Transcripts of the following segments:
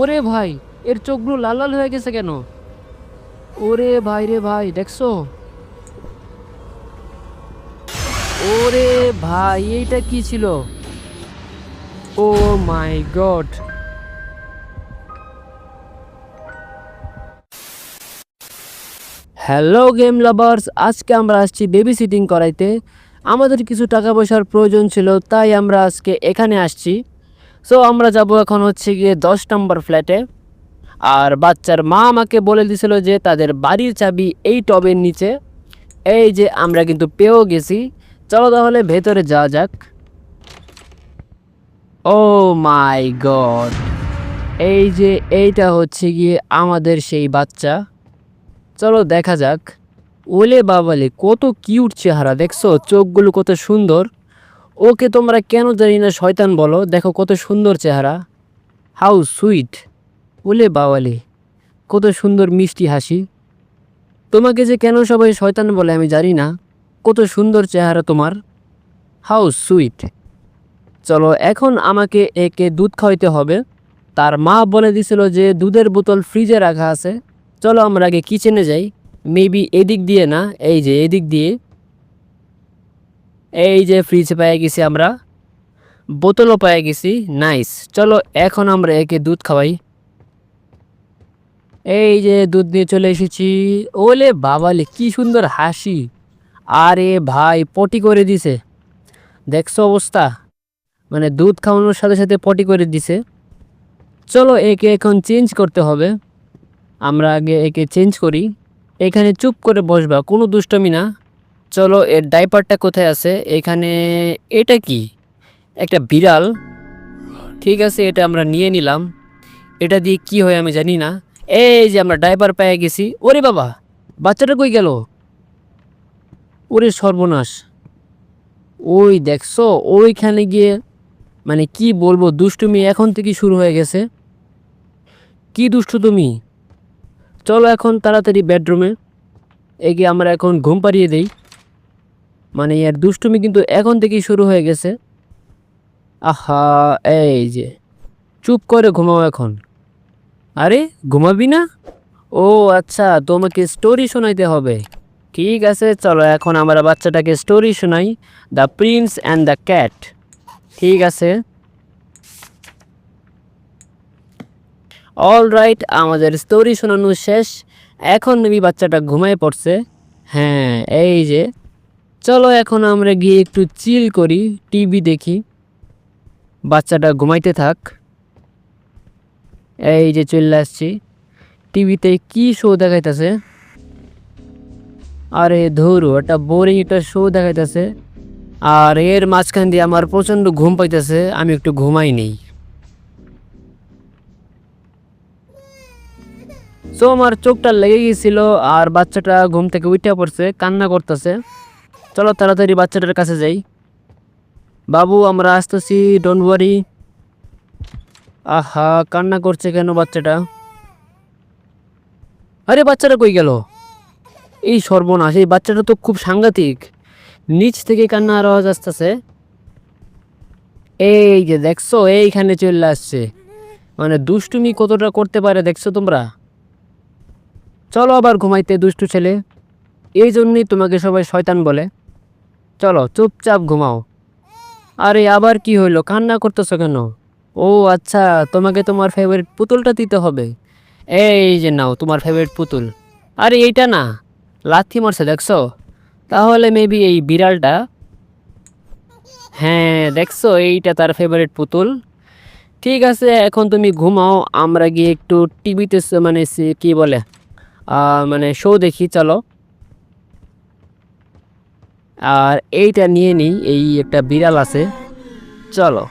ওরে ভাই, এর চোখগুলো লাল লাল হয়ে গেছে কেন? ওরে ভাই রে ভাই, দেখছ? ওরে ভাই, এইটা কি ছিল? ও my god. Hello game lovers, আজকে আমরা আসছি বেবি সিটিং করাইতে। আমাদের কিছু টাকা পয়সার প্রয়োজন ছিল, তাই আমরা আজকে এখানে আসছি। সো আমরা যাব এখন হচ্ছে গিয়ে দশ নম্বর ফ্ল্যাটে আর বাচ্চার মা আমাকে বলে দিছিল যে, তাদের বাড়ির চাবি এই টবের নিচে। এই যে, আমরা কিন্তু পেয়েও গেছি। চলো তাহলে ভেতরে যাওয়া যাক। Oh my god. এই যে, এইটা হচ্ছে গিয়ে আমাদের সেই বাচ্চা। চলো দেখা যাক। ওলে বাবালে, কত কিউট চেহারা, দেখছ? চোখগুলো কত সুন্দর। ওকে তোমরা কেন জানি না, শয়তান বলো। দেখো কত সুন্দর চেহারা। হাউ সুইট ওলে বাওয়ালি, কত সুন্দর মিষ্টি হাসি। তোমাকে যে কেন সবাই শয়তান বলে আমি জানি না। কত সুন্দর চেহারা তোমার। হাউ সুইট চলো, এখন আমাকে একে দুধ খাওয়াইতে হবে। তার মা বলে দিছিল যে দুধের বোতল ফ্রিজে রাখা আছে। চলো আমরা আগে কিচেনে যাই। মেবি এদিক দিয়ে না, এই যে এদিক দিয়ে। এই যে ফ্রিজ পেয়ে গেছি আমরা। বোতলও পেয়ে গেছি। নাইস চলো, এখন আমরা একে দুধ খাওয়াই। এই যে দুধ নিয়ে চলে এসেছি। ওলে বাবালে, কি সুন্দর হাসি। আরে ভাই, পটি করে দিছে। দেখছ অবস্থা? মানে দুধ খাওয়ানোর সাথে সাথে পটি করে দিছে। চলো, একে এখন চেঞ্জ করতে হবে। আমরা আগে একে চেঞ্জ করি। এখানে চুপ করে বসবা, কোনো দুষ্টমি না। চলো, এর ডাইপারটা কোথায় আছে? এখানে এটা কি? একটা বিড়াল। ঠিক আছে, এটা আমরা নিয়ে নিলাম। এটা দিয়ে কি হয় আমি জানি না। এই যে আমরা ডাইপার পেয়ে গেছি। ওরে বাবা, বাচ্চাটা কই গেল? ওরে সর্বনাশ। ওই দেখছ, ওইখানে গিয়ে মানে কি বলব, দুষ্টুমি এখন থেকে শুরু হয়ে গেছে। কি দুষ্টু তুমি? চলো এখন তাড়াতাড়ি বেডরুমে এগিয়ে আমরা এখন ঘুম পাড়িয়ে দেই। মানে এর দুষ্টুমি কিন্তু এখন থেকেই শুরু হয়ে গেছে। আহা, এই যে, চুপ করে ঘুমাও এখন। আরে, ঘুমাবি না? ও আচ্ছা তোমাকে স্টোরি শোনাইতে হবে। ঠিক আছে, চলো এখন আমরা বাচ্চাটাকে স্টোরি শোনাই। The prince and the cat ঠিক আছে। অল রাইট আমাদের স্টোরি শোনানো শেষ। এখন নবী বাচ্চাটা ঘুমায় পড়ছে। হ্যাঁ এই যে। চলো এখন আমরা গিয়ে একটু চিল করি টিভি দেখি। বাচ্চাটা ঘুমাইতে থাক। এই যে চলে আসছি। টিভিতে কি শো দেখাইতেছে? আরে ধরু, একটা বোরিং একটা শো দেখাইতেছে। আর এর মাঝখান দিয়ে আমার প্রচণ্ড ঘুম পাইতেছে, আমি একটু ঘুমাই নেই। সো আমার চোখটা লেগে গেছিল, আর বাচ্চাটা ঘুম থেকে উঠে পড়ছে, কান্না করতেছে। চলো তাড়াতাড়ি বাচ্চাটার কাছে যাই। বাবু, আমরা আসতেছি ডোন্ট ওয়ারি আহা, কান্না করছে কেন বাচ্চাটা? আরে, বাচ্চাটা কই গেল? এই সর্বনাশ, এই বাচ্চাটা তো খুব সাংঘাতিক। নিচ থেকে কান্নার আওয়াজ আসতেছে। এই যে দেখছ, এইখানে চলে আসছে। মানে দুষ্টুমি কতটা করতে পারে দেখছ তোমরা? চলো আবার ঘুমাইতে, দুষ্টু ছেলে। এই জন্যই তোমাকে সবাই শয়তান বলে। চলো চুপচাপ ঘুমাও। আরে আবার কি হইল? কান্না করতেছো কেন? ও আচ্ছা তোমাকে তোমার ফেভারিট পুতুলটা দিতে হবে। এই যে নাও, তোমার ফেভারিট পুতুল। আরে এইটা না, লাথি মারছে, দেখছ? তাহলে মেবি এই বিড়ালটা হ্যাঁ দেখছ? এইটা তার ফেভারিট পুতুল। ঠিক আছে, এখন তুমি ঘুমাও, আমরা গিয়ে একটু টিভিতে মানে কি বলে? মানে শো দেখি, চলো। আর এইটা নিয়ে নিই, এই একটা বিড়াল আছে। চলো।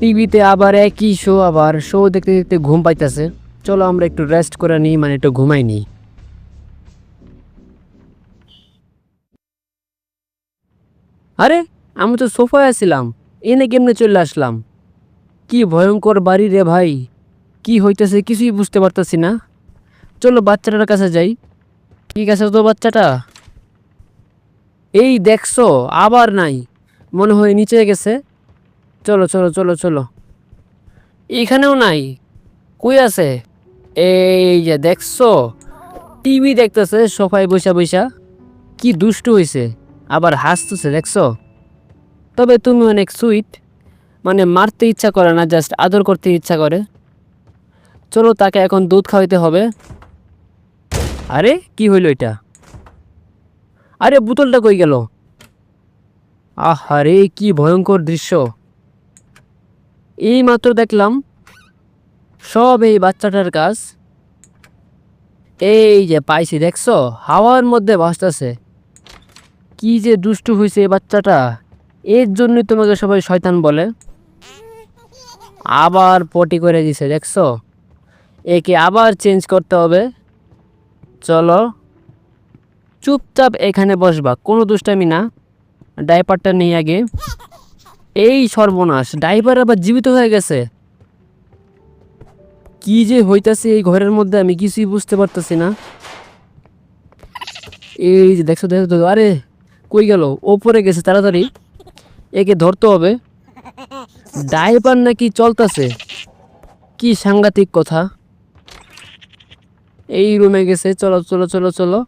টিভিতে আবার একই শো আবার শো দেখতে দেখতে ঘুম পাইতেছে। চলো আমরা একটু রেস্ট করে নিই মানে একটু ঘুমাই নিই। আরে, আমি তো সোফায় আছিলাম, এনে কেমনে চলে আসলাম? কি ভয়ঙ্কর বাড়ি রে ভাই, কি হইতেছে কিছুই বুঝতে পারতাছি না। চলো বাচ্চাটার কাছে যাই। ঠিক আছে তো বাচ্চাটা? এই দেখছ, আবার নাই। মনে হয় নিচে গেছে। চলো চলো চলো চলো। এখানেও নাই। কই আছে? এই যে দেখছ, টিভি দেখতেছে, সোফায় বসা বসা। কি দুষ্টু হয়েছে আবার হাসতেছে, দেখছ? তবে তুমি অনেক সুইট। মানে মারতে ইচ্ছা করে না, জাস্ট আদর করতে ইচ্ছা করে। চলো তাকে এখন দুধ খাওয়াইতে হবে। আরে, কি হইল এটা? আরে বোতলটা কই গেল? আহারে, কি ভয়ঙ্কর দৃশ্য। এই মাত্র দেখলাম, সব এই বাচ্চাটার কাজ। এই যে পাইছি, দেখছ? হাওয়ার মধ্যে ভাসতেছে। কি যে দুষ্টু হয়েছে এই বাচ্চাটা। এর জন্যই তোমাকে সবাই শয়তান বলে। আবার পটি করে দিছে, দেখছ? একে আবার চেঞ্জ করতে হবে। চলো। চুপচাপ এখানে বসবা, কোনো দুষ্টামি না। ডাইপারটা নেই আগে। এই সর্বনাশ ড্রাইভার আবার জীবিত হয়ে গেছে। কি যে হইতাছে এই ঘরের মধ্যে আমি কিছুই বুঝতে পারতেছি না। এই যে দেখছ, দেখো আরে, কই গেল? ওপরে গেছে, তাড়াতাড়ি। একে ধরতে হবে। ড্রাইভার নাকি চলতেছে? কি সাংঘাতিক কথা। এই রুমে গেছে, চলো চলো চলো চলো।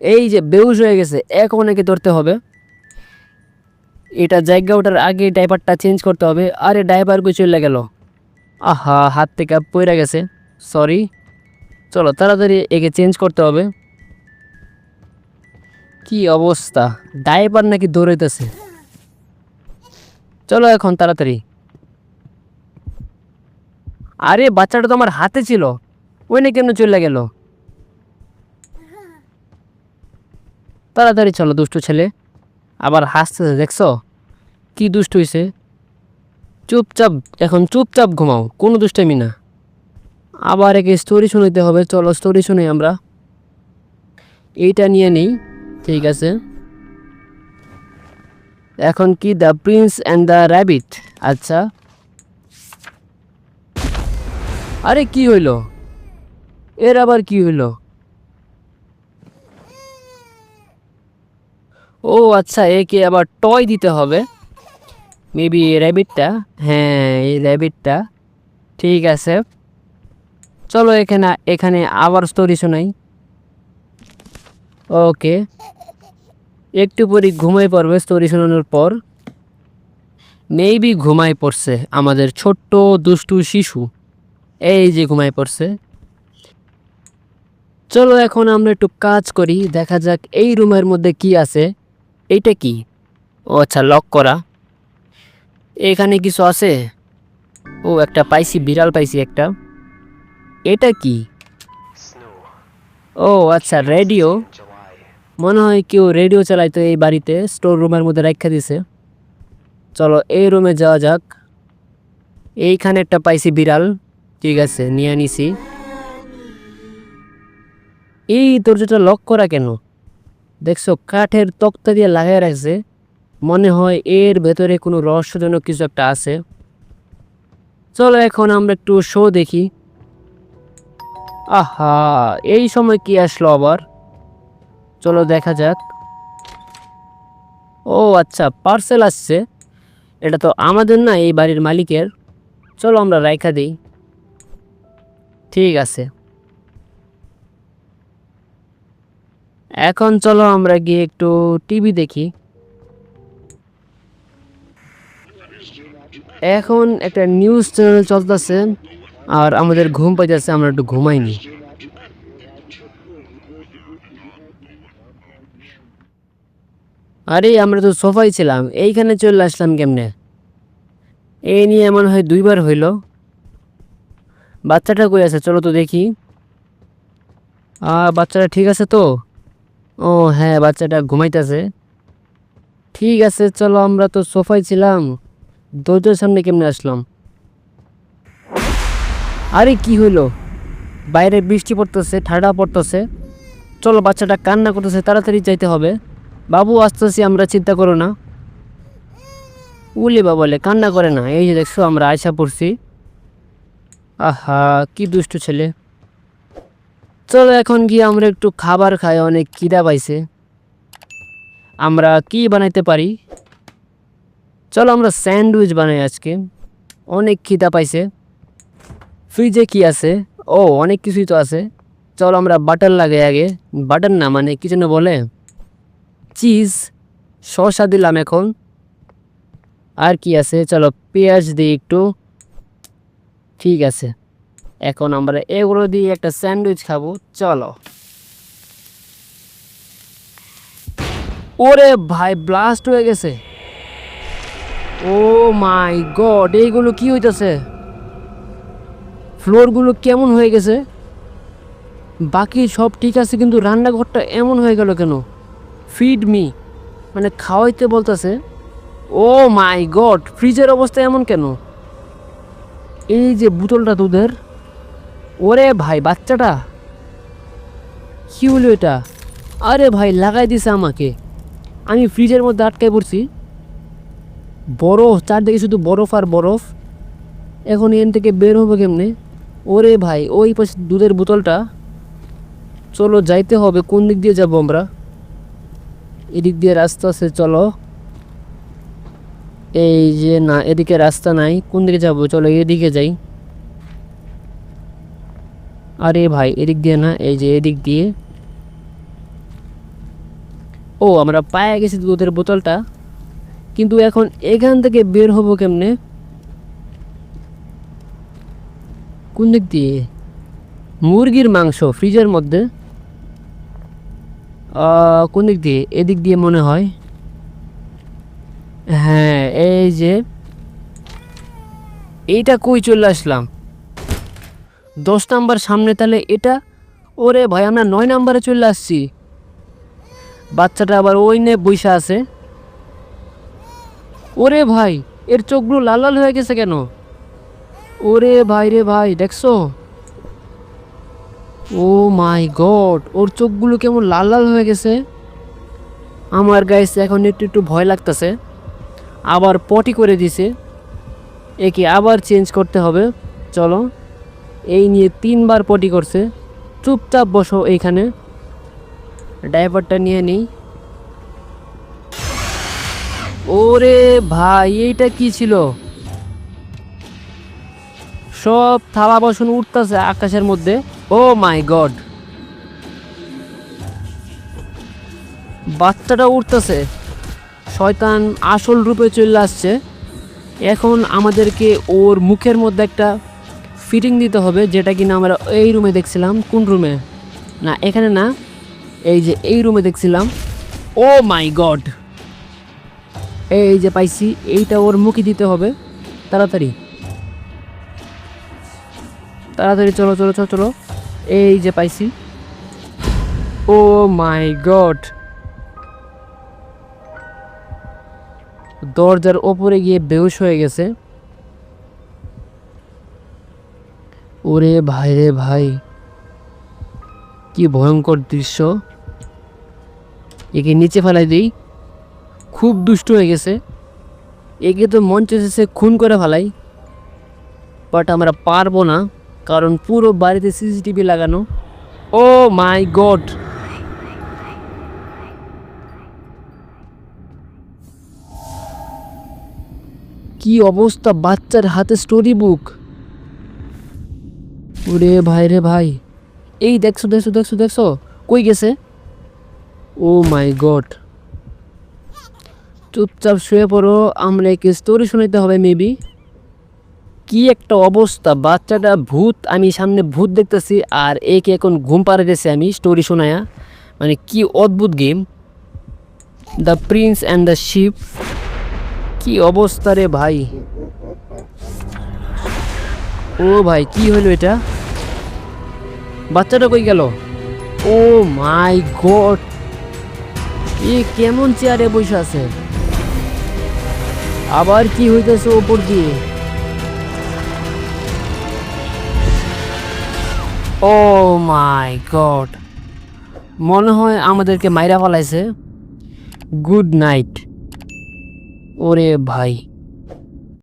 এই যে বেউস হয়ে গেছে এখন একে ধরতে হবে। এটা জায়গা ওঠার আগে ড্রাইভারটা চেঞ্জ করতে হবে, আরে ড্রাইভার কই চলে গেল। আহা, হাত থেকে পড়ে গেছে, সরি। চলো, তাড়াতাড়ি একে চেঞ্জ করতে হবে। কি অবস্থা ড্রাইভার নাকি দৌড়াইতেছে চলো এখন তাড়াতাড়ি। আরে, বাচ্চাটা তো আমার হাতে ছিল, ওই না কেন চলে গেল? তাড়াতাড়ি চলো, দুষ্টু ছেলে। আবার হাসতেছে, দেখছ? কি দুষ্ট হয়েছে চুপচাপ, এখন চুপচাপ ঘুমাও, কোনো দুষ্টামি না। আবার একে স্টোরি শুনাইতে হবে, চলো স্টোরি শুনি আমরা। এইটা নিয়ে নেই, ঠিক আছে। এখন কি the prince and the rabbit আচ্ছা। আরে, কি হইল? এর আবার কি হইল? ও আচ্ছা একে আবার টয় দিতে হবে। মেবি র্যাবিটটা হ্যাঁ এই র্যাবিটটা ঠিক আছে। চলো এখানে এখানে আবার স্টোরি শোনাই। ওকে একটু পরে ঘুমাই পড়বে স্টোরি শোনানোর পর। মেবি ঘুমাই পড়ছে আমাদের ছোট্ট দুষ্টু শিশু। এই যে ঘুমাই পড়ছে। চলো এখন আমরা একটু কাজ করি, দেখা যাক এই রুমের মধ্যে কি আছে। এইটা কি? ও আচ্ছা লক করা। এখানে কিছু আছে? ও, একটা পাইছি, বিড়াল পাইছি একটা। এটা কি? ও আচ্ছা রেডিও। মনে হয় কেউ রেডিও চালাইতো এই বাড়িতে স্টোর রুমের মধ্যে রাখা দিছে। চলো, এই রুমে যাওয়া যাক। এইখানে একটা পাইছি বিড়াল। ঠিক আছে, নিয়ে নিছি। এই দরজাটা লক করা কেন? দেখছ, কাঠের তক্তা দিয়ে লাগাই রাখছে। মনে হয় এর ভেতরে কোনো রহস্যজনক কিছু একটা আছে। চলো এখন আমরা একটু শো দেখি। আহা, এই সময় কি আসলো আবার? চলো দেখা যাক। ও আচ্ছা পার্সেল আসছে। এটা তো আমাদের না, এই বাড়ির মালিকের। চলো আমরা রাইখা দিই। ঠিক আছে। এখন চলো আমরা গিয়ে একটু টিভি দেখি। এখন একটা নিউজ চ্যানেল চলতেছে আর আমাদের ঘুম পাইতেছে, আমরা একটু ঘুমাইনি। আরে, আমরা তো সোফাই ছিলাম, এইখানে চলে আসলাম কেমনে? এই নিয়ে এমন হয় দুইবার হইল। বাচ্চাটা কই আছে? চলো তো দেখি। বাচ্চাটা ঠিক আছে তো? ও হ্যাঁ বাচ্চাটা ঘুমাইতেছে। ঠিক আছে, চলো আমরা তো সোফায় ছিলাম। দরজার সামনে কেমনে আসলাম? আরে, কি হইল? বাইরে বৃষ্টি পড়তেছে ঠাডা পড়তেছে। চলো, বাচ্চাটা কান্না করতেছে, তাড়াতাড়ি যাইতে হবে। বাবু, আসতেছি, আমরা চিন্তা করো না। উলি বাবলে কান্না করে না। এই যে দেখছ, আমরা আয়সা পড়ছি। আহা, কি দুষ্টু ছেলে। চলো এখন গিয়ে আমরা একটু খাবার খাই, অনেক খিদা পাইছে। আমরা কি বানাইতে পারি? চলো আমরা স্যান্ডউইচ বানাই আজকে। অনেক খিদা পাইছে। ফ্রিজে কি আছে? ও, অনেক কিছুই তো আছে। চলো আমরা বাটার লাগে আগে। বাটার না মানে কি যেন বলে? চিজ, শসা দিলাম এখন। আর কি আছে? চলো পেঁয়াজ দিই একটু। ঠিক আছে। এখন আমরা এগুলো দিয়ে একটা স্যান্ডউইচ খাব, চলো। ওরে ভাই ব্লাস্ট হয়ে গেছে। ও মাই গড, এইগুলো কি হইতাছে? ফ্লোরগুলো কেমন হয়ে গেছে? বাকি সব ঠিক আছে, কিন্তু রান্নাঘরটা এমন হয়ে গেল কেন? ফিড মি মানে খাওয়াইতে বলতেছে। ও মাই গড, ফ্রিজের অবস্থা এমন কেন? এই যে বোতলটা দুধের ওরে ভাই, বাচ্চাটা। কি হলো এটা? আরে ভাই, লাগাই দিছে আমাকে। আমি ফ্রিজের মধ্যে আটকায় পড়ছি। বরফ, চারদিকে শুধু বরফ আর বরফ। এখন এন থেকে বের হবে কেমনে? ওরে ভাই, ওই পাশে দুধের বোতলটা। চলো যাইতে হবে, কোন দিক দিয়ে যাব আমরা? এদিক দিয়ে রাস্তা আছে, চলো। এই যে, না, এদিকে রাস্তা নাই। কোন দিকে যাব? চলো এদিকে যাই। আরে ভাই, এদিক দিয়ে না, এই যে এদিক দিয়ে। ও, আমরা পায়ে গেছি দুধের বোতলটা। কিন্তু এখন এখান থেকে বের হব কেমনে? কোন দিক দিয়ে? মুরগির মাংস ফ্রিজের মধ্যে? কোন দিক দিয়ে? এদিক দিয়ে মনে হয়। হ্যাঁ এই যে। এইটা কই চলে আসলাম? দশ নাম্বার সামনে তাহলে এটা? ওরে ভাই, আমরা নয় নাম্বারে চলে আসছি। বাচ্চাটা আবার ওই নে বৈশা আছে। ওরে ভাই, এর চোখগুলো লাল লাল হয়ে গেছে কেন? ওরে ভাই রে ভাই, দেখছ? ও মাই গড, ওর চোখগুলো কেমন লাল লাল হয়ে গেছে। আমার গাইস এখন একটু একটু ভয় লাগতেছে। আবার পটি করে দিছে। একে আবার চেঞ্জ করতে হবে। চলো। এই নিয়ে তিনবার পটি করছে। চুপচাপ বসো এইখানে। ড্রাইভারটা নিয়ে নেই। ওরে ভাই, এইটা কি ছিল? সব থালা বাসন উঠতেছে আকাশের মধ্যে। Oh my god. বাচ্চাটা উঠতেছে। শয়তান আসল রূপে চলে আসছে। এখন আমাদেরকে ওর মুখের মধ্যে একটা ফিটিং দিতে হবে, যেটা কিনা আমরা এই রুমে দেখছিলাম। কোন রুমে? না, এখানে না, এই যে এই রুমে দেখছিলাম। Oh my god! এই যে পাইছি, এইটা ওর মুখে দিতে হবে। তাড়াতাড়ি। তাড়াতাড়ি চলো চলো চলো চলো। এই যে পাইছি। Oh my god! দরজার ওপরে গিয়ে বেহুশ হয়ে গেছে। ওরে ভাই রে ভাই, কি ভয়ঙ্কর দৃশ্য। একে নিচে ফেলাই দিই। খুব দুষ্ট হয়ে গেছে। একে তো মন চেয়েছে খুন করে ফেলাই। বাট আমরা পারব না, কারণ পুরো বাড়িতে সিসিটিভি লাগানো। Oh my god. কি অবস্থা, বাচ্চার হাতে স্টোরি বুক ওরে ভাই রে ভাই। এই দেখছ দেখছ দেখছ দেখছ, কই গেছে? Oh my god. চুপচাপ শুয়ে পড়ো, আমরা একে স্টোরি শোনাতে হবে মেবি কি একটা অবস্থা, বাচ্চাটা ভূত, আমি সামনে ভূত দেখতেছি, আর একে এখন ঘুম পাড়াইতেছি আমি স্টোরি শোনায়া। মানে কি অদ্ভুত game the prince and the ship কি অবস্থা রে ভাই। ও ভাই, কি হলো এটা? বাচ্চাটা কই গেল? ও মাই গড। এ কেমন চেয়ারে বসে আছে? আবার কি হইতেছে ওপর দিয়ে? Oh my god. মনে হয় আমাদেরকে মাইরা ফেলাইছে। Good night. ওরে ভাই।